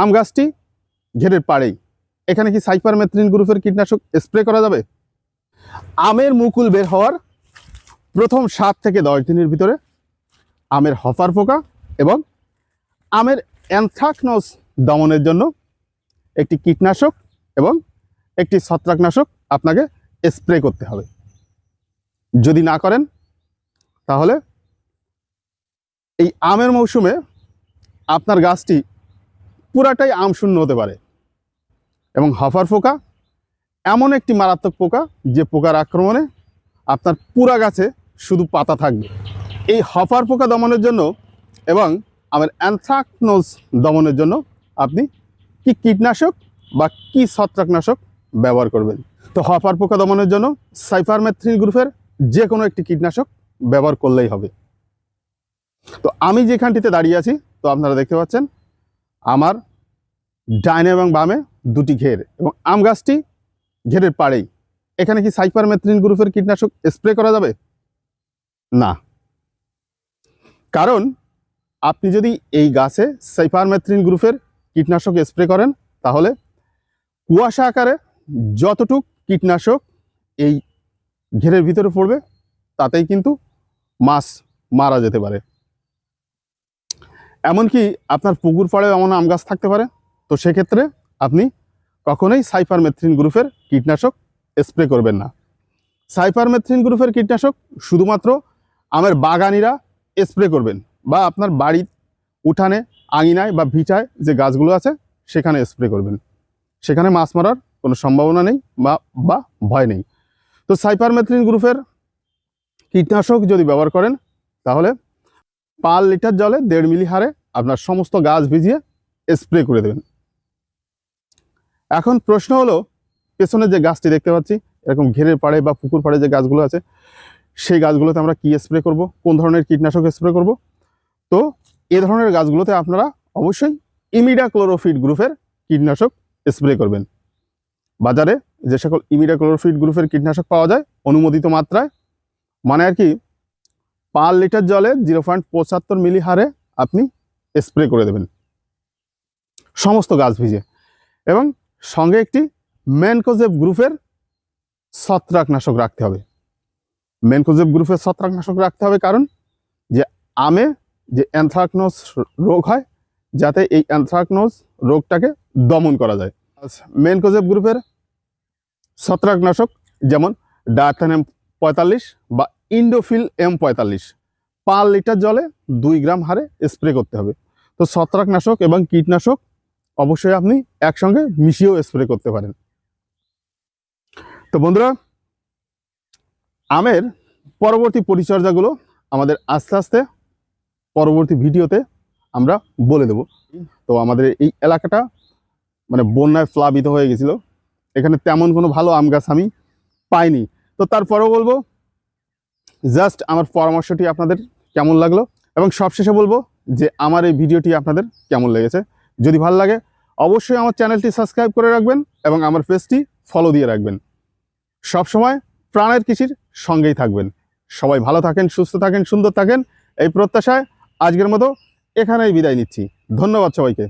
আম গাছটি ঘেরের পাড়েই। এখানে কি সাইপার মেথ্রিন গ্রুপের কীটনাশক স্প্রে করা যাবে? আমের মুকুল বের হওয়ার প্রথম সাত থেকে দশ দিনের ভিতরে আমের হফার পোকা এবং আমের অ্যানথ্রাকনোস দমনের জন্য একটি কীটনাশক এবং একটি ছত্রাকনাশক আপনাকে স্প্রে করতে হবে। যদি না করেন, তাহলে এই আমের মৌসুমে আপনার গাছটি পুরাটাই আম শূন্য হতে পারে। এবং হফার পোকা, এমন একটি মারাত্মক পোকা যে পোকার আক্রমণে আপনার পুরা গাছে শুধু পাতা থাকবে। এই হফার পোকা দমনের জন্য এবং আমার অ্যানথ্রাকনোজ দমনের জন্য আপনি কি কীটনাশক বা কি ছত্রাকনাশক ব্যবহার করবেন? তো হফার পোকা দমনের জন্য সাইফারমেথ্রিন গ্রুপের যে কোনো একটি কীটনাশক ব্যবহার করলেই হবে। তো আমি যেখানটিতে দাঁড়িয়ে আছি, তো আপনারা দেখতে পাচ্ছেন আমার ডাইনে এবং বামে দুটি ঘের এবং আম গাছটি ঘেরের পাড়েই। এখানে কি সাইপারমেথ্রিন গ্রুপের কীটনাশক স্প্রে করা যাবে? না। কারণ আপনি যদি এই গাছে সাইপারমেথ্রিন গ্রুপের কীটনাশক স্প্রে করেন, তাহলে কুয়াশা আকারে যতটুক কীটনাশক এই ঘেরের ভিতরে পড়বে, তাতেই কিন্তু মাছ মারা যেতে পারে। এমনকি আপনার পুকুর পাড়েও এমন আম গাছ থাকতে পারে। তো সেক্ষেত্রে আপনি কখনোই সাইপারমেথ্রিন গ্রুপের কীটনাশক স্প্রে করবেন না। সাইপারমেথ্রিন গ্রুপের কীটনাশক শুধুমাত্র আমের বাগানিরা স্প্রে করবেন বা আপনার বাড়ির উঠানে, আঙিনায় বা ভিটায় যে গাছগুলো আছে সেখানে স্প্রে করবেন। সেখানে মাছ মারার কোনো সম্ভাবনা নেই বা বা ভয় নেই। তো সাইপারমেথ্রিন গ্রুপের কীটনাশক যদি ব্যবহার করেন তাহলে পার লিটার জলে দেড় মিলি হারে আপনার সমস্ত গাছ ভিজিয়ে স্প্রে করে দেবেন। এখন প্রশ্ন হলো পেছনে যে গাছটি দেখতে পাচ্ছি, এরকম ঘেরের পাড়ে বা পুকুর পাড়ে যে গাছগুলো আছে, সেই গাছগুলোতে আমরা কি স্প্রে করব? কোন ধরনের কীটনাশক স্প্রে করব? তো এ ধরনের গাছগুলোতে আপনারা অবশ্যই ইমিডা ক্লোরোফিড গ্রুপের কীটনাশক স্প্রে করবেন। বাজারে যে সকল ইমিডা ক্লোরোফিড গ্রুপের কীটনাশক পাওয়া যায়, অনুমোদিত মাত্রায়। মানে আর কি পার লিটার জলে জিরো পয়েন্ট পঁচাত্তর মিলি হারে আপনি স্প্রে করে দেবেন। সমস্ত গাছ ভিজে। এবং সঙ্গে একটি ম্যানকোজেব গ্রুপের ছত্রাকনাশক রাখতে হবে। ম্যানকোজেব গ্রুপের ছত্রাকনাশক রাখতে হবে কারণ যে আমে যে অ্যানথ্রাকনোস রোগ হয়, যাতে এই অ্যানথ্রাকনোস রোগটাকে দমন করা যায়। ম্যানকোজেব গ্রুপের ছত্রাকনাশক যেমন ডায়াথান পঁয়তাল্লিশ বা ইন্ডোফিল এম পঁয়তাল্লিশ। পার লিটার জলে দুই গ্রাম হারে স্প্রে করতে হবে। তো ছত্রাকনাশক এবং কীটনাশক অবশ্যই আপনি একসঙ্গে মিশিয়েও স্প্রে করতে পারেন। তো বন্ধুরা, আমের পরবর্তী পরিচর্যাগুলো আমাদের আস্তে আস্তে পরবর্তী ভিডিওতে আমরা বলে দেব। তো আমাদের এই এলাকাটা মানে বন্যায় প্লাবিত হয়ে গেছিল। এখানে তেমন কোনো ভালো আম গাছ আমি পাইনি। তো তারপরেও বলব জাস্ট আমার পরামর্শটি আপনাদের কেমন লাগল? এবং সবশেষে বলব যে আমার এই ভিডিওটি আপনাদের কেমন লেগেছে? যদি ভালো লাগে, অবশ্যই আমার চ্যানেলটি সাবস্ক্রাইব করে রাখবেন এবং আমার পেজটি ফলো দিয়ে রাখবেন। সবসময় প্রাণের কৃষির সঙ্গেই থাকবেন। সবাই ভালো থাকেন, সুস্থ থাকেন, সুন্দর থাকেন, এই প্রত্যাশায় আজকের মতো এখানেই বিদায় নিচ্ছি। ধন্যবাদ সবাইকে।